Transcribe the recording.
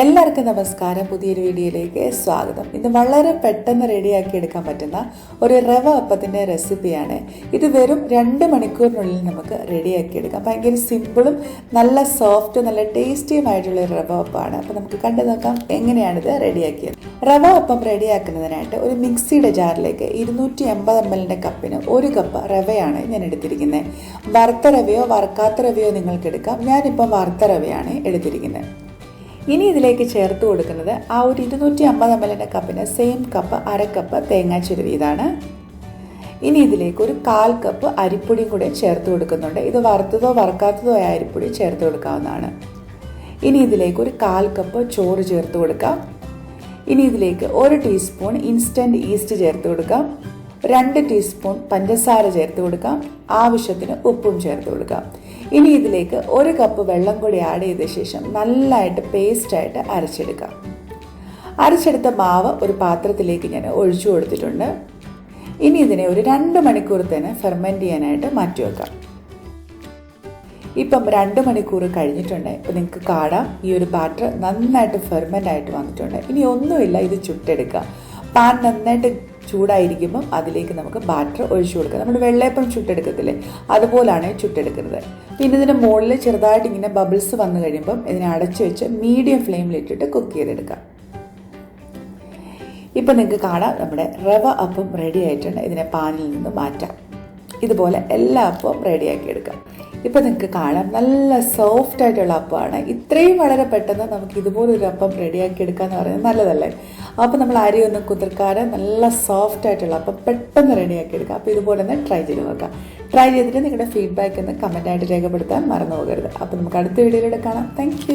എല്ലാവർക്കും നമസ്കാരം. പുതിയൊരു വീഡിയോയിലേക്ക് സ്വാഗതം. ഇത് വളരെ പെട്ടെന്ന് റെഡിയാക്കി എടുക്കാൻ പറ്റുന്ന ഒരു റവ അപ്പത്തിന്റെ റെസിപ്പിയാണ്. ഇത് വെറും രണ്ട് മണിക്കൂറിനുള്ളിൽ നമുക്ക് റെഡിയാക്കി എടുക്കാം. ഭയങ്കര സിമ്പിളും നല്ല സോഫ്റ്റും നല്ല ടേസ്റ്റിയുമായിട്ടുള്ള ഒരു റവ അപ്പമാണ് അപ്പോൾ നമുക്ക് കണ്ടു നോക്കാം എങ്ങനെയാണിത് റെഡിയാക്കിയത്. റവ അപ്പം റെഡിയാക്കുന്നതിനായിട്ട് ഒരു മിക്സിയുടെ ജാറിലേക്ക് ഇരുന്നൂറ്റി എൺപത് എം എല്ലിന്റെ കപ്പിന് ഒരു കപ്പ് റവയാണ് ഞാൻ എടുത്തിരിക്കുന്നത്. വറുത്ത റവയോ വറുക്കാത്ത റവയോ നിങ്ങൾക്ക് എടുക്കാം. ഞാനിപ്പം വറുത്ത റവയാണ് എടുത്തിരിക്കുന്നത്. ഇനി ഇതിലേക്ക് ചേർത്ത് കൊടുക്കുന്നത് ആ ഒരു ഇരുന്നൂറ്റി അമ്പത് എം എല്ലിന്റെ കപ്പിന് സെയിം കപ്പ് അര കപ്പ് തേങ്ങാ ഇതാണ്. ഇനി ഇതിലേക്ക് ഒരു കാൽ കപ്പ് അരിപ്പൊടിയും കൂടെ ചേർത്ത് കൊടുക്കുന്നുണ്ട്. ഇത് വറുത്തതോ വറുക്കാത്തതോ ആയ അരിപ്പൊടി ചേർത്ത് കൊടുക്കാവുന്നതാണ്. ഇനി ഇതിലേക്ക് ഒരു കാൽ കപ്പ് ചോറ് ചേർത്ത് കൊടുക്കാം. ഇനി ഇതിലേക്ക് ഒരു ടീസ്പൂൺ ഇൻസ്റ്റന്റ് ഈസ്റ്റ് ചേർത്ത് കൊടുക്കാം. രണ്ട് ടീസ്പൂൺ പഞ്ചസാര ചേർത്ത് കൊടുക്കാം. ആവശ്യത്തിന് ഉപ്പും ചേർത്ത് കൊടുക്കാം. ഇനി ഇതിലേക്ക് ഒരു കപ്പ് വെള്ളം കൂടി ആഡ് ചെയ്ത ശേഷം നല്ലതായിട്ട് പേസ്റ്റായിട്ട് അരച്ചെടുക്കാം. അരച്ചെടുത്ത മാവ് ഒരു പാത്രത്തിലേക്ക് ഞാൻ ഒഴിച്ചു കൊടുത്തിട്ടുണ്ട്. ഇനി ഇതിനെ ഒരു രണ്ട് മണിക്കൂർ തന്നെ ഫെർമെന്റ് ചെയ്യാനായിട്ട് മാറ്റി വെക്കാം. ഇപ്പം രണ്ട് മണിക്കൂർ കഴിഞ്ഞിട്ടുണ്ട്. ഇപ്പം നിങ്ങൾക്ക് കാണാം. ഈ ഒരു ബാറ്റർ നന്നായിട്ട് ഫെർമെന്റ് ആയിട്ട് വന്നിട്ടുണ്ട്. ഇനി ഒന്നുമില്ല ഇത് ചുട്ടെടുക്കുക. പാൻ നന്നായിട്ട് ചൂടായിരിക്കുമ്പം അതിലേക്ക് നമുക്ക് ബാറ്റർ ഒഴിച്ചു കൊടുക്കാം. നമ്മുടെ വെള്ളയപ്പം ചുട്ടെടുക്കത്തില്ലേ? അതുപോലാണ് ചുട്ടെടുക്കുന്നത്. പിന്നെ ഇതിന്റെ മുകളിൽ ചെറുതായിട്ട് ഇങ്ങനെ ബബിൾസ് വന്നു കഴിയുമ്പം ഇതിനെ അടച്ചു വെച്ച് മീഡിയം ഫ്ലെയിമിലിട്ടിട്ട് കുക്ക് ചെയ്തെടുക്കാം. ഇപ്പം നിങ്ങൾക്ക് കാണാം നമ്മുടെ റവ അപ്പം റെഡി ആയിട്ടുണ്ട്. ഇതിനെ പാനിൽ നിന്ന് മാറ്റാം. ഇതുപോലെ എല്ലാ അപ്പവും റെഡിയാക്കി എടുക്കാം. ഇപ്പം നിങ്ങൾക്ക് കാണാം. നല്ല സോഫ്റ്റ് ആയിട്ടുള്ള അപ്പമാണ്. ഇത്രയും വളരെ പെട്ടെന്ന് നമുക്ക് ഇതുപോലൊരു അപ്പം റെഡിയാക്കി എടുക്കുക എന്ന് പറയുന്നത് നല്ലതല്ലേ? അപ്പം നമ്മൾ അരിയൊന്നും കുതിർക്കാതെ നല്ല സോഫ്റ്റ് ആയിട്ടുള്ള അപ്പം പെട്ടെന്ന് റെഡിയാക്കി എടുക്കുക അപ്പോൾ ഇതുപോലെ തന്നെ ട്രൈ ചെയ്ത് നോക്കാം. ട്രൈ ചെയ്തിട്ട് നിങ്ങളുടെ ഫീഡ്ബാക്ക് ഒന്ന് കമന്റായിട്ട് രേഖപ്പെടുത്താൻ മറന്നു പോകരുത്. അപ്പോൾ നമുക്ക് അടുത്ത വീഡിയോയിലൂടെ കാണാം. താങ്ക്